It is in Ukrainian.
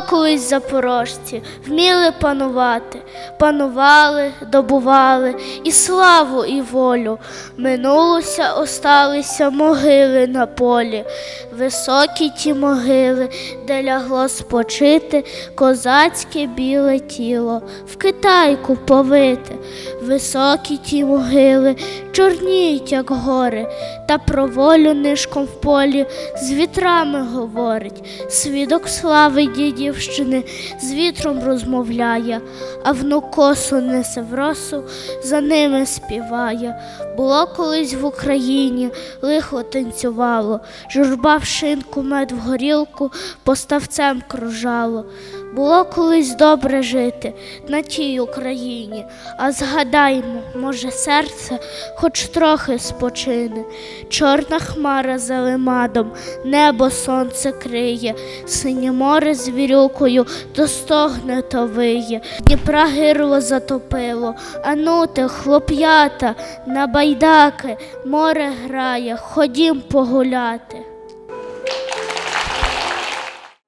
колись запорожці, вміли панувати, панували, добували і славу, і волю. Минулося, осталися могили на полі, високі ті могили, де лягло спочити козацьке біле тіло, в Китайку повите, високі ті могили, чорніють, як гори, та про волю нишком в полі з вітрами говорить, свідок слави дідівщини з вітром розмовляє, а внук косу несе в росу, за ними співає. Було колись в Україні лихо танцювало, журба в шинку, мед в горілку, поставцем кружало. Було колись добре жити на тій Україні, а згадаймо, може, серце хоч трохи спочине. Чорна хмара за лимадом, небо сонце криє, синє море з вірюкою то стогне, то виє. Дніпра гирло затопило, анути, хлоп'ята, на байдаки, море грає, ходім погуляти.